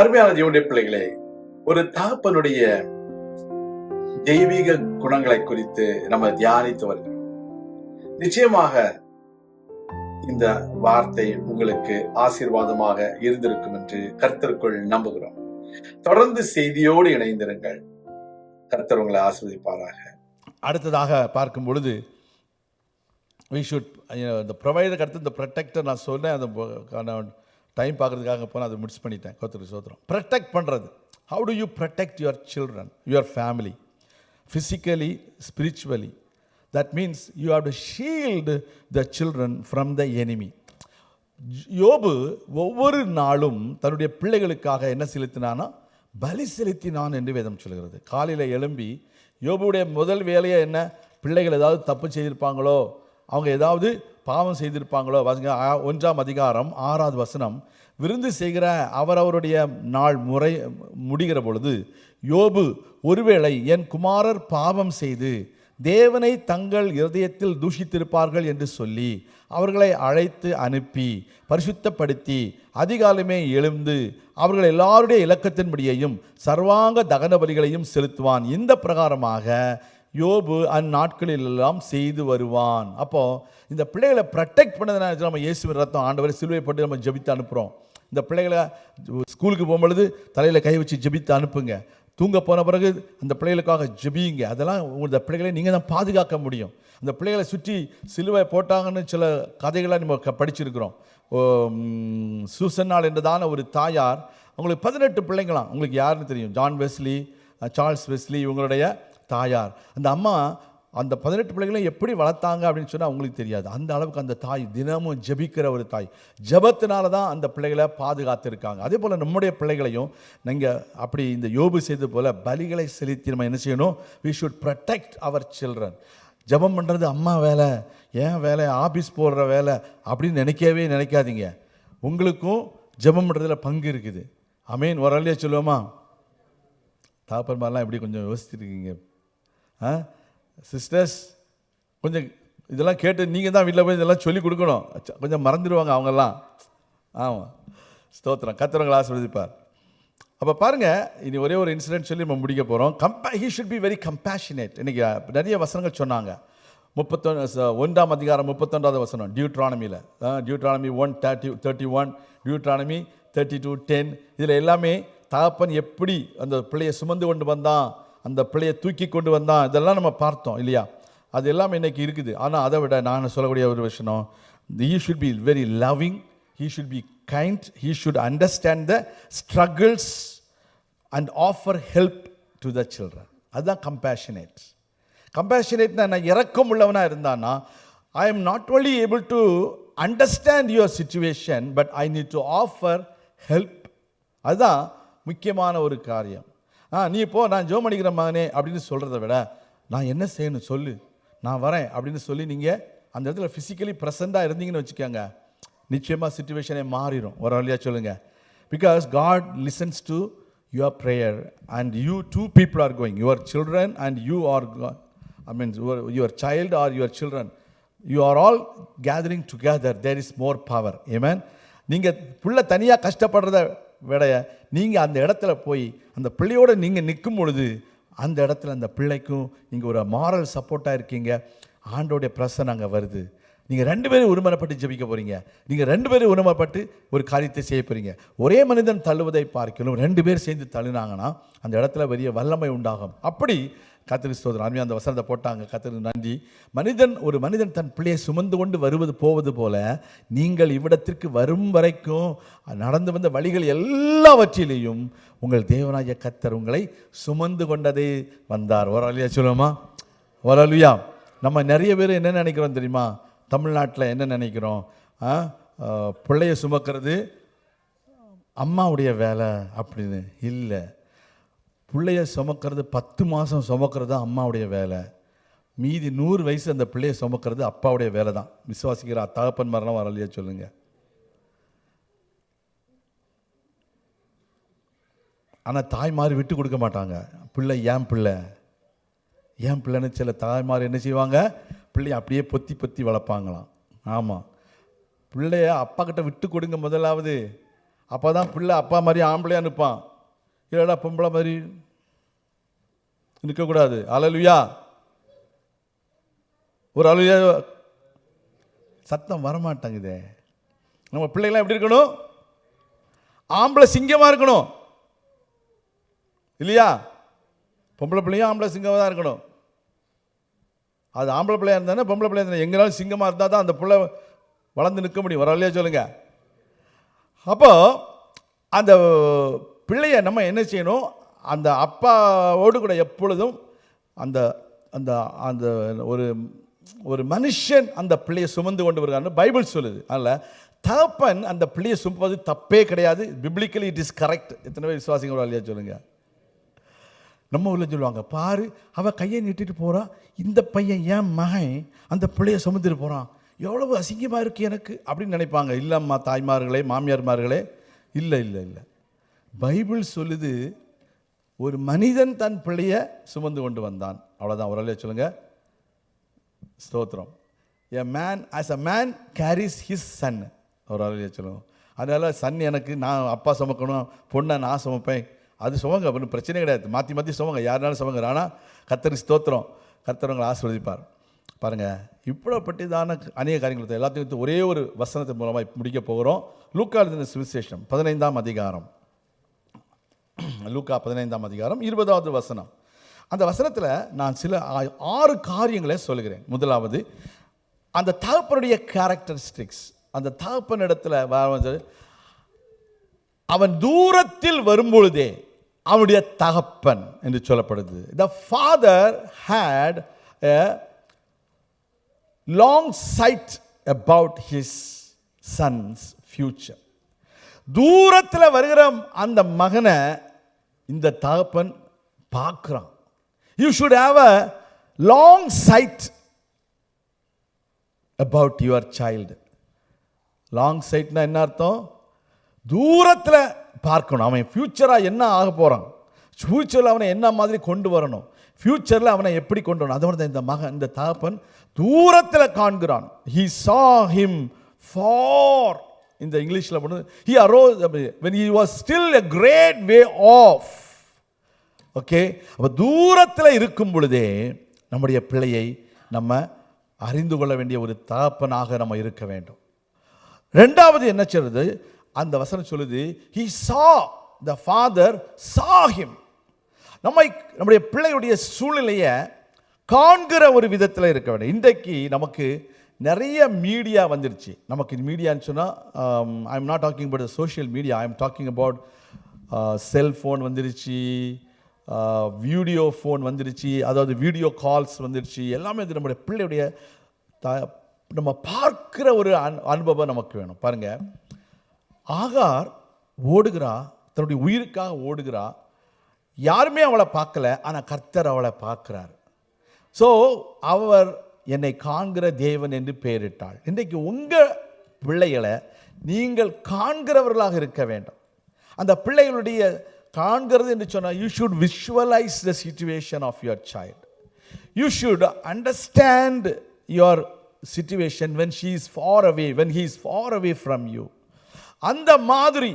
அருமையான தேவனுடைய பிள்ளைகளே ஒரு தகப்பனுடைய தெய்வீக குணங்களை குறித்து நம்ம தியானித்து வருகிறோம். நிச்சயமாக இந்த வார்த்தை உங்களுக்கு ஆசீர்வாதமாக இருந்திருக்கும் என்று கர்த்தருக்குள் நம்புகிறோம். தொடர்ந்து செய்தியோடு இணைந்திருங்கள். கர்த்தர் உங்களை ஆஸ்வதிப்பாராக அடுத்ததாக பார்க்கும் பொழுது வி ஷுட் இந்த ப்ரொவைடர் அடுத்து இந்த ப்ரொடெக்டர் நான் சொன்னேன் அந்த டைம் பார்க்கறதுக்காக போனால் அதை முடிச்சு பண்ணிட்டேன் கோத்திரி சோத்திரம். ப்ரொடெக்ட் பண்ணுறது how do you protect your children your family physically spiritually that means you have to shield the children from the enemy யோபு ஒவ்வொரு நாளும் தன்னுடைய பிள்ளைகளுக்காக என்ன செலுத்தினானா பலி செலுத்தினான் என்று வேதம் சொல்கிறது. காலையில் எழும்பி யோபுடைய முதல் வேலையை என்ன? பிள்ளைகள் ஏதாவது தப்பு செய்திருப்பாங்களோ அவங்க ஏதாவது பாவம் செய்திருப்பாங்களோ? வாசிங்க ஒன்றாம் அதிகாரம் ஆறாவது வசனம். விருந்து செய்கிற அவரவருடைய நாள் முறை முடிகிற பொழுது யோபு ஒருவேளை என் குமாரர் பாவம் செய்து தேவனை தங்கள் இருதயத்தில் தூஷித்திருப்பார்கள் என்று சொல்லி அவர்களை அழைத்து அனுப்பி பரிசுத்தப்படுத்தி அதிகாலமே எழுந்து அவர்கள் எல்லாருடைய இலக்கத்தின்படியையும் சர்வாங்க தகன பலிகளையும் செலுத்துவான். இந்த பிரகாரமாக யோபு அந்நாட்களில் எல்லாம் செய்து வருவான். அப்போது இந்த பிள்ளைகளை ப்ரொடெக்ட் பண்ணதுனால நம்ம இயேசுவின் ரத்தம் ஆண்டவர் சிலுவை போட்டு நம்ம ஜபித்து அனுப்புகிறோம் இந்த பிள்ளைகளை ஸ்கூலுக்கு போகும்பொழுது தலையில் கை வச்சு ஜெபித்து அனுப்புங்க. தூங்க போன பிறகு அந்த பிள்ளைகளுக்காக ஜெபியுங்க. அதெல்லாம் உங்களோட பிள்ளைகளை நீங்கள் தான் பாதுகாக்க முடியும். அந்த பிள்ளைகளை சுற்றி சிலுவை போட்டாங்கன்னு சில கதைகளாக நம்ம க- படிச்சிருக்கிறோம். ஓ, என்றதான ஒரு தாயார் அவங்களுக்கு பதினெட்டு பிள்ளைங்களாம். உங்களுக்கு யாருன்னு தெரியும்? ஜான் வெஸ்லி சார்ல்ஸ் வெஸ்லி இவங்களுடைய தாயார். அந்த அம்மா அந்த பதினெட்டு பிள்ளைகளையும் எப்படி வளர்த்தாங்க அப்படின்னு சொன்னால் அவங்களுக்கு தெரியாது. அந்த அளவுக்கு அந்த தாய் தினமும் ஜெபிக்கிற ஒரு தாய். ஜபத்தினால தான் அந்த பிள்ளைகளை பாதுகாத்திருக்காங்க. அதே போல் நம்முடைய பிள்ளைகளையும் நீங்கள் அப்படி இந்த யோபு செய்தது போல் பலிகளை செலுத்தி நம்ம என்ன செய்யணும்? We should protect our children ஜெபம் பண்ணுறது அம்மா வேலை ஏன் வேலை ஆபீஸ் போடுற வேலை அப்படின்னு நினைக்கவே நினைக்காதீங்க. உங்களுக்கும் ஜெபம் பண்ணுறதுல பங்கு இருக்குது. அமீன் ஒரு சொல்லுவோமா? சொல்லுவோமா தாப்பர்மாரெலாம் எப்படி கொஞ்சம் யோசிச்சுருக்கீங்க சிஸ்டர்ஸ் கொஞ்சம் இதெல்லாம் கேட்டு நீங்கள் தான் வீட்டில் போய் இதெல்லாம் சொல்லி கொடுக்கணும். கொஞ்சம் மறந்துடுவாங்க அவங்கெல்லாம். ஆமாம் ஸ்தோத்திரம். கத்துறவங்களை ஆசிர்வதிப்பார். அப்போ பாருங்கள் இனி ஒரே ஒரு இன்சிடென்ட் சொல்லி நம்ம முடிக்க போகிறோம் கம்பே he should be very compassionate இன்றைக்கி நிறைய வசனங்கள் சொன்னாங்க. முப்பத்தொன்று ஒன்றாம் அதிகாரம் முப்பத்தொன்றாவது வசனம். டியூட்ரானமியில் Deuteronomy one thirty thirty one Deuteronomy thirty two ten இதில் எல்லாமே தகப்பன் எப்படி அந்த பிள்ளையை சுமந்து கொண்டு வந்தான்? அந்த பிள்ளையை தூக்கி கொண்டு வந்தான். இதெல்லாம் நம்ம பார்த்தோம் இல்லையா? அது எல்லாமே இன்றைக்கி இருக்குது. ஆனால் அதை விட நான் சொல்லக்கூடிய ஒரு விஷயம் he should be very loving he should be kind he should understand the struggles and offer help to the children அதுதான் கம்பேஷனேட் கம்பேஷனேட்னா நான் இறக்கம் உள்ளவனாக இருந்தானா I am not only able to understand your situation but I need to offer help அதுதான் முக்கியமான ஒரு காரியம். ஆ நீ போ நான் ஜோம் அடிக்கிற மகனே அப்படின்னு சொல்கிறத விட நான் என்ன செய்யணும் சொல்லு. நான் வரேன் அப்படின்னு சொல்லி நீங்கள் அந்த இடத்துல ஃபிசிக்கலி ப்ரெசண்ட்டாக இருந்தீங்கன்னு வச்சுக்கோங்க. நிச்சயமாக சுச்சுவேஷனே மாறிடும் ஒரு வழியாக சொல்லுங்கள் because God listens to your prayer and you two people are going your children and you are I mean your child are your children you are all gathering together there is more power amen நீங்கள் புள்ள தனியாக கஷ்டப்படுறத விட நீங்கள் அந்த இடத்துல போய் அந்த பிள்ளையோடு நீங்கள் நிற்கும் பொழுது அந்த இடத்துல அந்த பிள்ளைக்கும் நீங்கள் ஒரு மாரல் சப்போர்ட்டாக இருக்கீங்க. ஆண்டோடைய பிரசன் அங்கே வருது. நீங்கள் ரெண்டு பேரும் ஒருமனப்பட்டு ஜெபிக்க போகிறீங்க நீங்கள் ரெண்டு பேரும் உருமப்பட்டு ஒரு காரியத்தை செய்ய போகிறீங்க ஒரே மனிதன் தள்ளுவதை பார்க்கணும். ரெண்டு பேர் சேர்ந்து தள்ளினாங்கன்னா அந்த இடத்துல பெரிய வல்லமை உண்டாகும். அப்படி கத்திரி ஸ்தோத்திரம். அருமையாக அந்த வசனத்தை போட்டாங்க. கத்திரி நன்றி. மனிதன் ஒரு மனிதன் தன் பிள்ளையை சுமந்து கொண்டு வருவது போவது போல நீங்கள் இவ்விடத்திற்கு வரும் வரைக்கும் நடந்து வந்த வழிகள் எல்லாவற்றிலேயும் உங்கள் தேவனாய கத்தர் உங்களை சுமந்து கொண்டதே வந்தார். ஒரு சொல்லுவோமா? சொல்லுமா நம்ம நிறைய பேர் என்ன நினைக்கிறோம் தெரியுமா? தமிழ்நாட்டில் என்ன நினைக்கிறோம்? பிள்ளையை பிள்ளைய சுமக்கிறது அம்மாவுடைய வேலை அப்படின்னு. இல்லை. பிள்ளைய சுமக்கிறது பத்து மாதம் சுமக்கிறது தான் அம்மாவுடைய வேலை. மீதி நூறு வயசு அந்த பிள்ளைய சுமக்கிறது அப்பாவுடைய வேலை தான். விசுவாசிக்கிற தகப்பன் மரணம் வரலையே சொல்லுங்க. ஆனால் தாய்மார் விட்டு கொடுக்க மாட்டாங்க. பிள்ளை ஏன் பிள்ளை? ஏன் பிள்ளைன்னு சில தாய்மார் என்ன செய்வாங்க? பிள்ளைய அப்படியே பொத்தி பொத்தி வளர்ப்பாங்களாம். ஆமாம் பிள்ளைய அப்பா கிட்ட விட்டு கொடுங்க முதலாவது. அப்போ தான் பிள்ளை அப்பா மாதிரி ஆம்பளையாக நிற்பான் இல்லைடா பொம்பளை மாதிரி நிற்கக்கூடாது. அலலுயா ஒரு அலுயா சத்தம் வரமாட்டேங்குதே. நம்ம பிள்ளைகளாம் எப்படி இருக்கணும்? ஆம்பளை சிங்கமாக இருக்கணும். இல்லையா? பொம்பளை பிள்ளையும் ஆம்பளை சிங்கமாக தான் இருக்கணும். அது ஆம்பளை பிள்ளையாக இருந்தானே பொம்பளை பிள்ளையா இருந்தா எங்கேனாலும் சிங்கமாக இருந்தால் தான் அந்த பிள்ளை வளர்ந்து நிற்க முடியும். வர சொல்லுங்கள் அப்போது அந்த பிள்ளைய நம்ம என்ன செய்யணும்? அந்த அப்பாவோடு கூட எப்பொழுதும் அந்த அந்த அந்த ஒரு ஒரு மனுஷன் அந்த பிள்ளையை சுமந்து கொண்டு வருகிறான்னு பைபிள் சொல்லுது. அதில் தகப்பன் அந்த பிள்ளையை சுமப்பது தப்பே கிடையாது. பிப்ளிக்கலி இட் இஸ் கரெக்ட் எத்தனை பேர் விசுவாசிங்க இல்லையா சொல்லுங்கள் நம்ம ஊரில் சொல்லுவாங்க பாரு அவள் கையை நீட்டிட்டு போறா. இந்த பையன் என் மகன் அந்த பிள்ளையை சுமந்துட்டு போகிறான் எவ்வளவு அசிங்கமாக இருக்குது எனக்கு. அப்படின்னு நினைப்பாங்க. இல்லைம்மா தாய்மார்களே மாமியார்மார்களே. இல்லை இல்லை இல்லை. பைபிள் சொல்லுது ஒரு மனிதன் தன் பிள்ளைய சுமந்து கொண்டு வந்தான். அவ்வளோதான் ஒரு சொல்லுங்க. சொல்லுங்கள் ஸ்தோத்திரம். A man as a man carries his son ஒரு அலையில சொல்லுவோம் அதனால் சன் எனக்கு நான் அப்பா சுமக்கணும் பொண்ணை நான் சுமப்பேன். அது சுமங்க ஒன்றும் பிரச்சனை கிடையாது. மாற்றி மாற்றி சுமங்க யாருனாலும் சுமங்க ஆனால் கத்தரி ஸ்தோத்திரம். கத்தரவங்களை ஆசீர்வதிப்பார். பாருங்கள் இப்படிப்பட்டதான அநேக காரியங்களை எல்லாத்தையும் ஒரே ஒரு வசனத்தின் மூலமாக முடிக்க போகிறோம். லூக்கா எழுதின சுவிசேஷம் பதினைந்தாம் அதிகாரம். லூக்கா பதினைந்தாம் அதிகாரம் இருபதாவது வசனம். அந்த வசனத்தில் நான் சில ஆறு காரியங்களை சொல்கிறேன் முதலாவது அந்த தகப்பனுடைய கேரக்டரிஸ்டிக்ஸ் அந்த தகப்பன் அவன் தூரத்தில் வரும்பொழுதே அவனுடைய தகப்பன் என்று சொல்லப்படுது. The father had a long sight about his son's future தூரத்தில் வருகிற அந்த மகனை இந்த தகப்பன் பார்க்குறான். You should have a long sight about your child long சைட்னா என்ன அர்த்தம்? தூரத்தில் பார்க்கணும். அவன் ஃப்யூச்சராக என்ன ஆக போகிறான் ஃப்யூச்சரில் அவனை என்ன மாதிரி கொண்டு வரணும்? ஃப்யூச்சரில் அவனை எப்படி கொண்டு வரணும்? அதோட தான் இந்த மகன் இந்த தகப்பன் தூரத்தில் காண்கிறான். ஹி சா ஹிம் ஃபார் இந்த இங்கிலீஷில் பண்ணது he அரோ when he was still a great way off okay அப்போ தூரத்தில் இருக்கும் பொழுதே நம்முடைய பிள்ளையை நம்ம அறிந்து கொள்ள வேண்டிய ஒரு தகப்பனாக நம்ம இருக்க வேண்டும். ரெண்டாவது என்ன சொல்றது அந்த வசனம் சொல்லுது ஹி சா த ஃபாதர் சாஹிம் நம்மை நம்முடைய பிள்ளையுடைய சூழ்நிலையை காண்கிற ஒரு விதத்தில் இருக்க வேண்டும். இன்றைக்கு நமக்கு நிறைய மீடியா வந்துருச்சு. நமக்கு மீடியான்னு சொன்னால் I am not talking about social media I am talking about cellphone வந்துருச்சு uh, வீடியோ ஃபோன் வந்துருச்சு அதாவது வீடியோ கால்ஸ் வந்துருச்சு. எல்லாமே இது நம்முடைய பிள்ளையுடைய த நம்ம பார்க்குற ஒரு அன் அனுபவம் நமக்கு வேணும். பாருங்கள் ஆகார் ஓடுகிறா தன்னுடைய உயிருக்காக ஓடுகிறா. யாருமே அவளை பார்க்கல ஆனால் கர்த்தர் அவளை பார்க்குறாரு. ஸோ அவர் என்னை காண்கிற தேவன் என்று பெயரிட்டாள். இன்றைக்கு உங்கள் பிள்ளைகளை நீங்கள் காண்கிறவர்களாக இருக்க வேண்டும். அந்த பிள்ளைகளுடைய காண்கிறது என்று சொன்னால் you should visualise the situation of your child you should understand your situation when she is far away when he is far away from you அந்த மாதிரி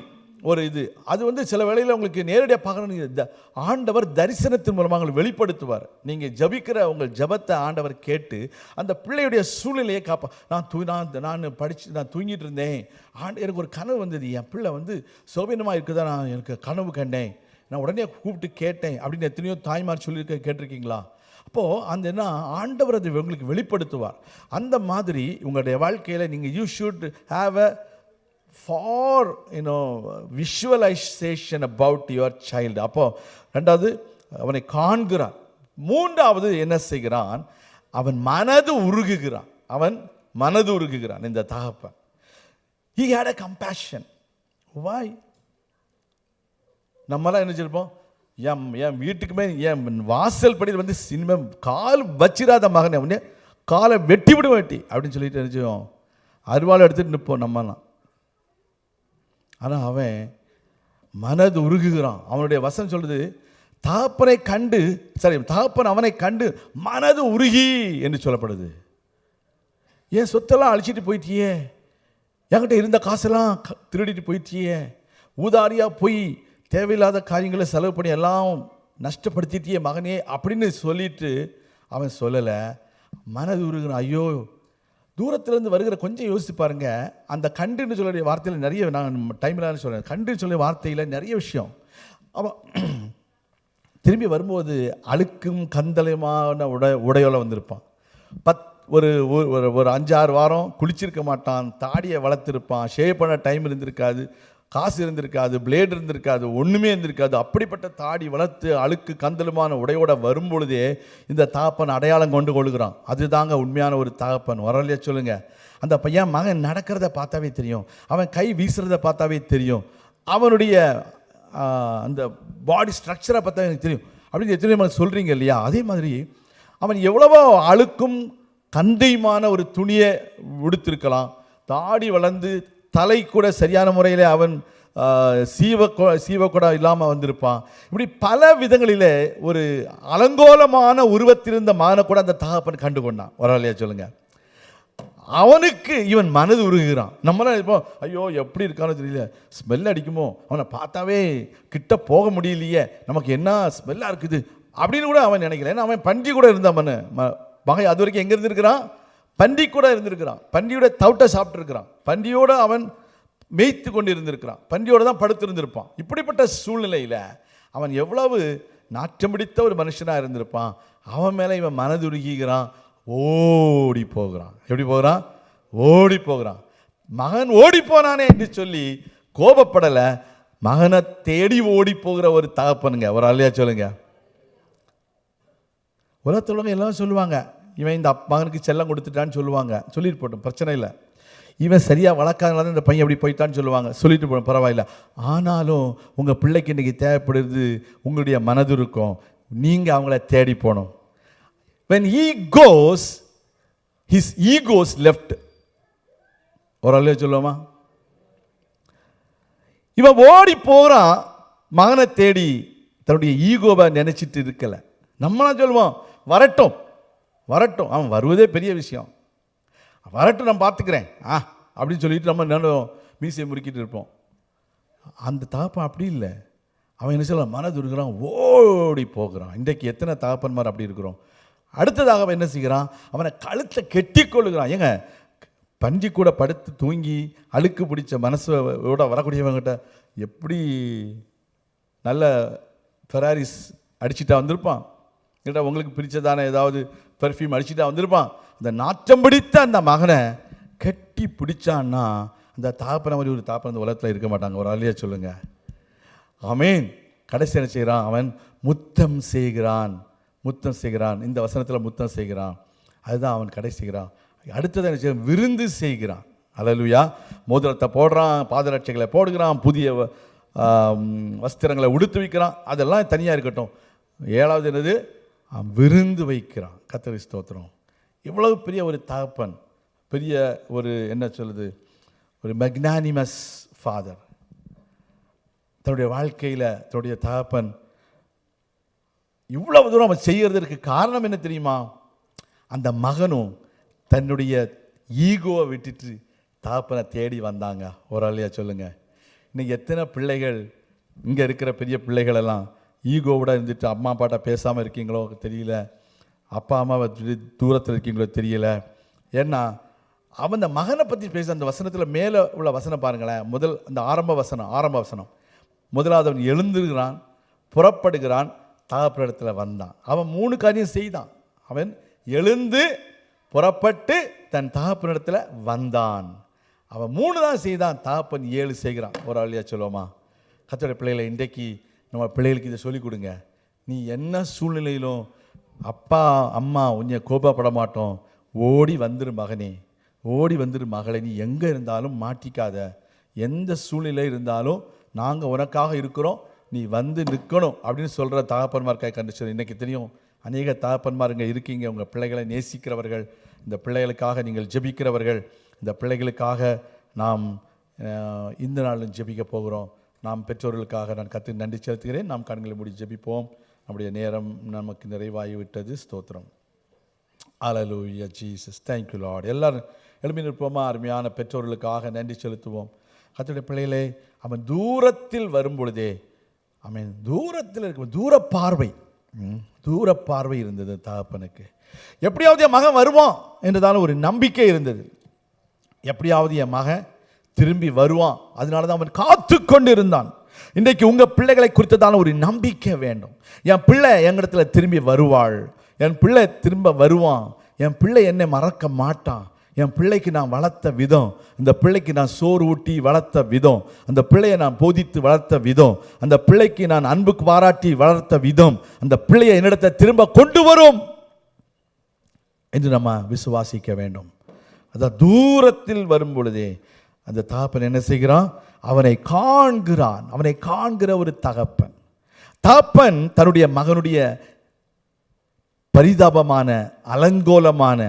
ஒரு இது. அது வந்து சில வேளையில் உங்களுக்கு நேரடியாக பார்க்கணும் இந்த ஆண்டவர் தரிசனத்தின் மூலமாக உங்களுக்கு வெளிப்படுத்துவார். நீங்கள் ஜபிக்கிற உங்கள் ஜபத்தை ஆண்டவர் கேட்டு அந்த பிள்ளையுடைய சூழ்நிலையை காப்பா நான் தூ நான் நான் படித்து நான் தூங்கிட்டு இருந்தேன். ஆண்டு எனக்கு ஒரு கனவு வந்தது. என் பிள்ளை வந்து சோபீனமாக இருக்குதா நான் எனக்கு கனவு கண்டேன். நான் உடனே கூப்பிட்டு கேட்டேன். அப்படின்னு எத்தனையோ தாய்மார் சொல்லியிருக்க கேட்டிருக்கீங்களா? அப்போது அந்த என்ன ஆண்டவர் அது உங்களுக்கு வெளிப்படுத்துவார். அந்த மாதிரி உங்களுடைய வாழ்க்கையில் நீங்கள் you should have a far you know visualisation about your child அப்போ ரெண்டாவது அவனை காண்கிறான். மூன்றாவது என்ன செய்கிறான்? அவன் மனது உருகுகிறான். அவன் மனது உருகுகிறான் இந்த தகப்பன். ஹி ஹேட் அ கம்பேஷன் வாய் நம்மலாம் என்ன சொல்லிருப்போம் என் என் வீட்டுக்குமே என் வாசல் படியில் வந்து சினிமா கால் வச்சிடாத மகனே உடனே காலை வெட்டி விடுவேன் வெட்டி. அப்படின்னு சொல்லிட்டு நினச்சோம் அருவாள் எடுத்துகிட்டு நிற்போம் நம்மலாம் ஆனால் அவன் மனது உருகுகிறான். அவனுடைய வசனம் சொல்கிறது தாப்பனை கண்டு சரி தாப்பன் அவனை கண்டு மனது உருகி என்று சொல்லப்படுது. ஏன் சொத்தெல்லாம் அழிச்சிட்டு போயிட்டியே? என்கிட்ட இருந்த காசெல்லாம் க- திருடிட்டு போயிட்டியே? ஊதாரியாக போய் தேவையில்லாத காரியங்களை செலவு பண்ணி எல்லாம் நஷ்டப்படுத்திட்டியே மகனே அப்படின்னு சொல்லிட்டு அவன் சொல்லலை. மனது உருகிறான் ஐயோ தூரத்துலேருந்து வருகிற கொஞ்சம் யோசித்து பாருங்க. அந்த கண்டுன்னு சொல்லக்கூடிய வார்த்தையில் நிறைய நான் டைமில் சொல்கிறேன் கண்டுன்னு சொல்லிய வார்த்தையில் நிறைய விஷயம். அவன் திரும்பி வரும்போது அழுக்கும் கந்தலையுமான உடை உடையோல வந்திருப்பான். பத் ஒரு ஒரு- ஒரு ஒரு அஞ்சாறு வாரம் குளிச்சிருக்க மாட்டான். தாடியை வளர்த்துருப்பான். ஷேவ் பண்ண டைம் இருந்திருக்காது. காசு இருந்திருக்காது பிளேடு இருந்திருக்காது ஒன்றுமே இருந்திருக்காது. அப்படிப்பட்ட தாடி வளர்த்து அழுக்கு கந்தலுமான உடையோட வரும்பொழுதே இந்த தகப்பன் அடையாளம் கொண்டு கொள்கிறான் அதுதாங்க உண்மையான ஒரு தகப்பன் வரலையே சொல்லுங்கள் அந்த பையன் மகன் நடக்கிறத பார்த்தாவே தெரியும். அவன் கை வீசுறத பார்த்தாவே தெரியும். அவனுடைய அந்த பாடி ஸ்ட்ரக்சரை பார்த்தா எனக்கு தெரியும். அப்படின்னு எத்தனை சொல்கிறீங்க இல்லையா? அதே மாதிரி அவன் எவ்வளவோ அழுக்கும் கந்தையுமான ஒரு துணியை உடுத்திருக்கலாம். தாடி வளர்ந்து தலை கூட சரியான முறையில் அவன் சீவ கொ- சீவக்கூட இல்லாமல் வந்திருப்பான். இப்படி பல விதங்களில் ஒரு அலங்கோலமான உருவத்திருந்த மானை கூட அந்த தகப்பன் கண்டு கொண்டான். வரலையா சொல்லுங்கள் அவனுக்கு இவன் மனது உருகுகிறான். நம்மளாம் இப்போ ஐயோ எப்படி இருக்கானோ தெரியல. ஸ்மெல் அடிக்குமோ? அவனை பார்த்தாவே கிட்ட போக முடியலையே. நமக்கு என்ன ஸ்மெல்லாக இருக்குது? அப்படின்னு கூட அவன் நினைக்கல. ஏன்னா அவன் பன்றி கூட இருந்தான் மன. ம- மகன் அது வரைக்கும் எங்கே இருந்திருக்கிறான் பன்றி கூட இருந்திருக்கிறான். பன்றியோட தவிட்டை சாப்பிட்ருக்கிறான் பன்றியோட அவன் மேய்த்து கொண்டு இருந்திருக்கிறான் பண்டியோடு தான் படுத்திருந்திருப்பான். இப்படிப்பட்ட சூழ்நிலையில் அவன் எவ்வளவு நாற்றம் பிடித்த ஒரு மனுஷனாக இருந்திருப்பான். அவன் மேலே இவன் மனதுருகிக்கிறான். ஓடி போகிறான். எப்படி போகிறான்? ஓடி போகிறான். மகன் ஓடி போனானே என்று சொல்லி கோபப்படலை. மகனை தேடி ஓடி போகிற ஒரு தகப்பனுங்க. ஒரு அல்லையா சொல்லுங்க. உலகத்தில் எல்லாம் சொல்லுவாங்க. இவன் இந்த மகனுக்கு செல்லம் கொடுத்துட்டான்னு சொல்லுவாங்க. சொல்லிட்டு போட்டோம் பிரச்சனை இல்லை. இவன் சரியாக வளர்க்காதனால தான் இந்த பையன் அப்படி போயிட்டான்னு சொல்லுவாங்க. சொல்லிட்டு போகணும் பரவாயில்ல. ஆனாலும் உங்கள் பிள்ளைக்கு இன்றைக்கி தேவைப்படுறது உங்களுடைய மனதுருக்கம். நீங்கள் அவங்கள தேடி போகணும் when he goes his egos left ஒரு சொல்லுவோமா? இவன் ஓடி போகிறான் மகனை தேடி. தன்னுடைய ஈகோவை நினச்சிட்டு இருக்கலை. நம்மளாம் சொல்லுவோம் வரட்டும். வரட்டும். அவன் வருவதே பெரிய விஷயம். வரட்டும் நான் பார்த்துக்கிறேன். ஆ அப்படின்னு சொல்லிட்டு நம்ம நினைவோம் மீசையை முறுக்கிட்டு இருப்போம். அந்த தகப்பன் அப்படி இல்லை. அவன் என்ன சொல்ல மனதுருகிறான் ஓடி போகிறான். இன்றைக்கு எத்தனை தகப்பன்மார் அப்படி இருக்கிறோம். அடுத்ததாக அவன் என்ன செய்கிறான்? அவனை கழுத்தை கெட்டி கொள்ளுகிறான். ஏங்க பஞ்சு கூட படுத்து தூங்கி அழுக்கு பிடிச்ச மனசோட வரக்கூடியவங்கிட்ட எப்படி நல்ல ஃபெராரிஸ் அடிச்சிட்டா வந்திருப்பான்? இல்லை உங்களுக்கு பிடிச்சதான? ஏதாவது பெர்ஃப்யூம் அடிச்சுட்டு வந்திருப்பான். இந்த நாற்றம் பிடித்த அந்த மகனை கட்டி பிடிச்சான்னா அந்த தாப்பன மாதிரி ஒரு தாப்பன் இந்த உலகத்தில் இருக்க மாட்டாங்க. ஒரு அழியா சொல்லுங்க. ஆமேன். கடைசி என்ன செய்கிறான்? அவன் முத்தம் செய்கிறான். முத்தம் செய்கிறான். இந்த வசனத்தில் முத்தம் செய்கிறான். அதுதான் அவன் கடை செய்கிறான். அடுத்தது என்ன செய்ய விருந்து செய்கிறான். அலலுயா மோதிரத்தை போடுறான் பாதரட்சைகளை போடுகிறான் புதிய வஸ்திரங்களை உடுத்து வைக்கிறான். அதெல்லாம் தனியாக இருக்கட்டும். ஏழாவது என்னது? விருந்து வைக்கிறான். கத்தரி ஸ்தோத்திரம். இவ்வளவு பெரிய ஒரு தகப்பன் பெரிய ஒரு என்ன சொல்லுது ஒரு மெக்னானிமஸ் ஃபாதர் தன்னுடைய வாழ்க்கையில் தன்னுடைய தகப்பன் இவ்வளவு தூரம் அவன் செய்கிறதற்கு காரணம் என்ன தெரியுமா? அந்த மகனும் தன்னுடைய ஈகோவை விட்டுட்டு தகப்பனை தேடி வந்தாங்க. ஒரு ஆளையா சொல்லுங்கள் இன்னைக்கு எத்தனை பிள்ளைகள் இங்கே இருக்கிற பெரிய பிள்ளைகளெல்லாம் ஈகோவோட இருந்துட்டு அம்மா அப்பாட்ட பேசாமல் இருக்கீங்களோ தெரியல. அப்பா அம்மாவை தூரத்தில் இருக்கீங்களோ தெரியல. ஏன்னா அவன் அந்த மகனை பற்றி பேச அந்த வசனத்தில் மேலே உள்ள வசனம் பாருங்களேன். முதல் அந்த ஆரம்ப வசனம் ஆரம்ப வசனம். முதலாவதவன் எழுந்துருகிறான் புறப்படுகிறான் தகப்பனிடத்தில் வந்தான். அவன் மூணு காரியம் செய்தான். அவன் எழுந்து புறப்பட்டு தன் தகப்பனிடத்தில் வந்தான். அவன் மூணு தான் செய்தான். தகப்பன் ஏழு செய்கிறான். ஒரு ஆளியாக சொல்லுவோமா? கத்தோட பிள்ளைகளை இன்றைக்கு நம்ம பிள்ளைகளுக்கு இதை சொல்லிக் கொடுங்க. நீ என்ன சூழ்நிலையிலும் அப்பா அம்மா உன்னை கோபப்பட மாட்டோம். ஓடி வந்துரு மகனே. ஓடி வந்துரு மகளே. நீ எங்கே இருந்தாலும் மாட்டிக்காத. எந்த சூழ்நிலை இருந்தாலும் நாங்கள் உனக்காக இருக்கிறோம். நீ வந்து நிற்கணும் அப்படின்னு சொல்கிற தகப்பன்மார்க்காய் கை இன்றைக்கி தெரியும் அநேக தகப்பன்மார் இருக்கீங்க. உங்கள் பிள்ளைகளை நேசிக்கிறவர்கள் இந்த பிள்ளைகளுக்காக நீங்கள் ஜெபிக்கிறவர்கள் இந்த பிள்ளைகளுக்காக நாம் இந்த நாளும் ஜெபிக்க போகிறோம். நாம் பெற்றோர்களுக்காக நான் கற்று நன்றி செலுத்துகிறேன். நாம் கண்களை மூடி ஜெபிப்போம். நம்முடைய நேரம் நமக்கு நிறைவாகிவிட்டது. ஸ்தோத்திரம். அலலூயா ஜீசஸ் தேங்க்யூ லார்ட் எல்லாரும் எழுப்பி நிற்போமா? அருமையான பெற்றோர்களுக்காக நன்றி செலுத்துவோம். கத்துடைய பிள்ளைகளே அவன் தூரத்தில் வரும் பொழுதே அவன் தூரத்தில் இருக்கும் தூர பார்வை. தூர பார்வை இருந்தது தகப்பனுக்கு. எப்படியாவது என் மகன் வருவான் என்றதான ஒரு நம்பிக்கை இருந்தது. எப்படியாவது என் மகன் திரும்பி வருவான். அதனால தான் அவன் காத்து கொண்டு இருந்தான் இன்றைக்கு உங்கள் பிள்ளைகளை குறித்ததான ஒரு நம்பிக்கை வேண்டும். என் பிள்ளை எங்களிடத்துல திரும்பி வருவாள். என் பிள்ளை திரும்ப வருவான். என் பிள்ளை என்னை மறக்க மாட்டான். என் பிள்ளைக்கு நான் வளர்த்த விதம் இந்த பிள்ளைக்கு நான் சோறு ஊட்டி வளர்த்த விதம் அந்த பிள்ளையை நான் போதித்து வளர்த்த விதம் அந்த பிள்ளைக்கு நான் அன்புக்கு பாராட்டி வளர்த்த விதம் அந்த பிள்ளையை என்னிடத்தை திரும்ப கொண்டு வரும் என்று நம்ம விசுவாசிக்க வேண்டும். அதான் தூரத்தில் வரும் பொழுதே அந்த தகப்பன் என்ன செய்கிறான்? அவனை காண்கிறான். அவனை காண்கிற ஒரு தகப்பன். தகப்பன் தன்னுடைய மகனுடைய பரிதாபமான அலங்கோலமான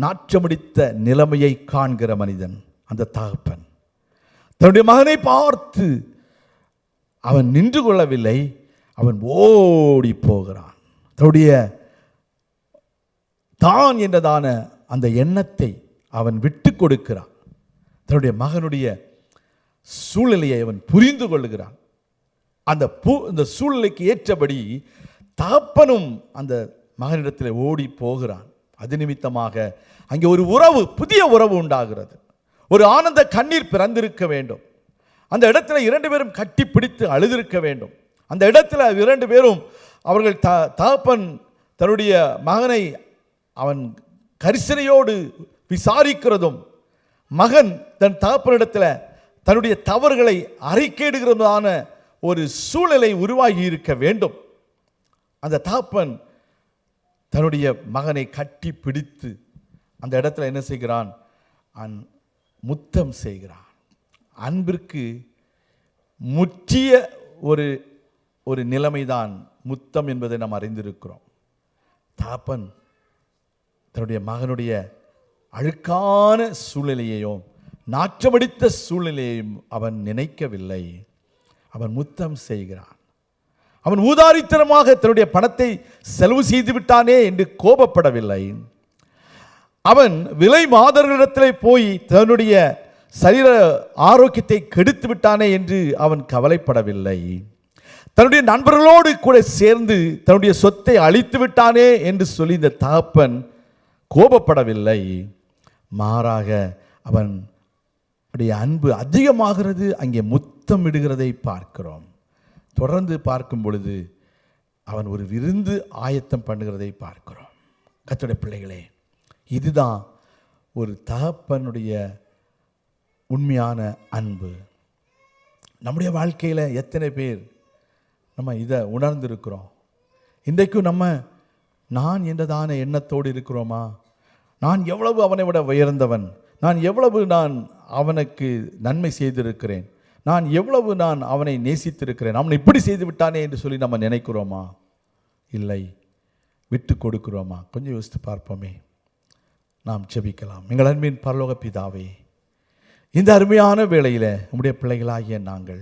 நாற்றமடித்த நிலைமையை காண்கிற மனிதன் அந்த தகப்பன். தன்னுடைய மகனை பார்த்து அவன் நின்று கொள்ளவில்லை அவன் ஓடி போகிறான். தன்னுடைய தான் என்றதான அந்த எண்ணத்தை அவன் விட்டு கொடுக்கிறான். தன்னுடைய மகனுடைய சூழ்நிலையை அவன் புரிந்து கொள்கிறான் அந்த பூ இந்த சூழ்நிலைக்கு ஏற்றபடி தகப்பனும் அந்த மகனிடத்தில் ஓடி போகிறான். அது நிமித்தமாக அங்கே ஒரு உறவு புதிய உறவு உண்டாகிறது. ஒரு ஆனந்த கண்ணீர் பிறந்திருக்க வேண்டும். அந்த இடத்துல இரண்டு பேரும் கட்டி பிடித்து அழுதிருக்க வேண்டும். அந்த இடத்துல இரண்டு பேரும் அவர்கள் த தகப்பன் தன்னுடைய மகனை அவன் கரிசனையோடு விசாரிக்கிறதும் மகன் தன் தகப்பனிடத்தில் தன்னுடைய தவறுகளை அறிக்கையிடுகிறதான ஒரு சூழ்நிலை உருவாகி இருக்க வேண்டும். அந்த தகப்பன் தன்னுடைய மகனை கட்டி பிடித்து அந்த இடத்துல என்ன செய்கிறான்? அன் முத்தம் செய்கிறான். அன்பிற்கு முற்றிய ஒரு ஒரு நிலைமைதான் முத்தம் என்பதை நாம் அறிந்திருக்கிறோம். தாப்பன் தன்னுடைய மகனுடைய அழுக்கான சூழ்நிலையையும் நாற்றமடித்த சூழ்நிலையையும் அவன் நினைக்கவில்லை. அவன் முத்தம் செய்கிறான். அவன் ஊதாரித்தனமாக தன்னுடைய பணத்தை செலவு செய்து விட்டானே என்று கோபப்படவில்லை. அவன் விலை மாதர்களிடத்தில் போய் தன்னுடைய சரீர ஆரோக்கியத்தை கெடுத்து விட்டானே என்று அவன் கவலைப்படவில்லை. தன்னுடைய நண்பர்களோடு கூட சேர்ந்து தன்னுடைய சொத்தை அழித்து விட்டானே என்று சொல்லி இந்த தகப்பன் கோபப்படவில்லை. மாறாக அவன் உடைய அன்பு அதிகமாகிறது அங்கே முத்தமிடுகிறதை பார்க்கிறோம். தொடர்ந்து பார்க்கும் பொழுது அவன் ஒரு விருந்து ஆயத்தம் பண்ணுகிறதை பார்க்கிறோம். கத்துடைய பிள்ளைகளே இதுதான் ஒரு தகப்பனுடைய உண்மையான அன்பு. நம்முடைய வாழ்க்கையில் எத்தனை பேர் நம்ம இதை உணர்ந்திருக்கிறோம்? இன்றைக்கும் நம்ம நான் என்றதான எண்ணத்தோடு இருக்கிறோமா? நான் எவ்வளவு அவனை விட உயர்ந்தவன்? நான் எவ்வளவு நான் அவனுக்கு நன்மை செய்திருக்கிறேன்? நான் எவ்வளவு நான் அவனை நேசித்திருக்கிறேன்? அவனை இப்படி செய்து விட்டானே என்று சொல்லி நம்ம நினைக்கிறோமா? இல்லை. விட்டு கொடுக்கிறோமா? கொஞ்சம் யோசித்து பார்ப்போமே. நாம் ஜெபிக்கலாம். எங்கள் அன்பின் பரலோக பிதாவே இந்த அருமையான வேளையில் உம்முடைய பிள்ளைகளாகிய நாங்கள்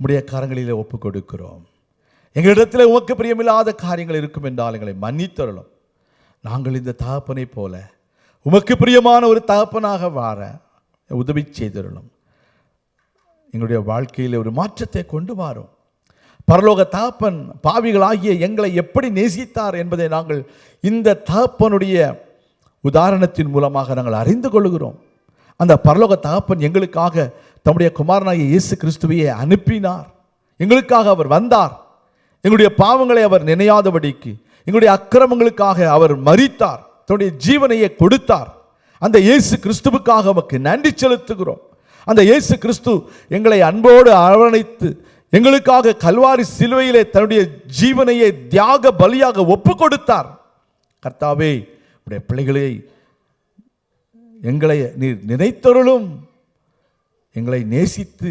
உம்முடைய கரங்களில் ஒப்பு கொடுக்கிறோம் எங்களிடத்தில் உமக்கு பிரியமில்லாத காரியங்கள் இருக்கும் என்றால் எங்களை மன்னித்தருளும். நாங்கள் இந்த தகப்பனை போல உமக்கு பிரியமான ஒரு தகப்பனாக வார உதவி செய்தருளும் எங்களுடைய வாழ்க்கையில் ஒரு மாற்றத்தை கொண்டு வாரும். பரலோக தகப்பன் பாவிகளாகிய எங்களை எப்படி நேசித்தார் என்பதை நாங்கள் இந்த தகப்பனுடைய உதாரணத்தின் மூலமாக நாங்கள் அறிந்து கொள்கிறோம். அந்த பரலோக தகப்பன் எங்களுக்காக தம்முடைய குமாரனாகிய இயேசு கிறிஸ்துவையை அனுப்பினார். எங்களுக்காக அவர் வந்தார். எங்களுடைய பாவங்களை அவர் நினையாதபடிக்கு எங்களுடைய அக்கிரமங்களுக்காக அவர் மறித்தார் தன்னுடைய ஜீவனையை கொடுத்தார். அந்த இயேசு கிறிஸ்துவுக்காக நமக்கு நன்றி செலுத்துகிறோம். அந்த இயேசு கிறிஸ்து எங்களை அன்போடு அரவணைத்து எங்களுக்காக கல்வாரி சிலுவையிலே தன்னுடைய ஜீவனையை தியாக பலியாக ஒப்பு கொடுத்தார் கர்த்தாவே உடைய பிள்ளைகளை எங்களை நீர் நினைத்தருளும். எங்களை நேசித்து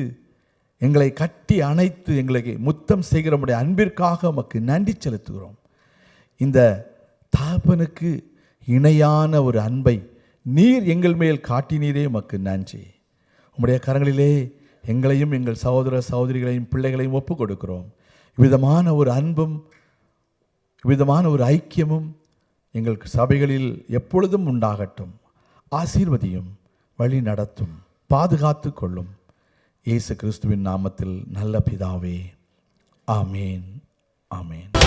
எங்களை கட்டி அணைத்து எங்களை முத்தம் செய்கிற அன்பிற்காக உமக்கு நன்றி செலுத்துகிறோம். இந்த தாப்பனுக்கு இணையான ஒரு அன்பை நீர் எங்கள் மேல் காட்டினீரே மக்கு நன்றி. உம்முடைய கரங்களிலே எங்களையும் எங்கள் சகோதர சகோதரிகளையும் பிள்ளைகளையும் ஒப்பு கொடுக்கிறோம் விதமான ஒரு அன்பும் விதமான ஒரு ஐக்கியமும் எங்களுக்கு சபைகளில் எப்பொழுதும் உண்டாகட்டும். ஆசீர்வதியும் வழி நடத்தும் பாதுகாத்து கொள்ளும். இயேசு கிறிஸ்துவின் நாமத்தில் நல்ல பிதாவே. ஆமேன். ஆமேன்.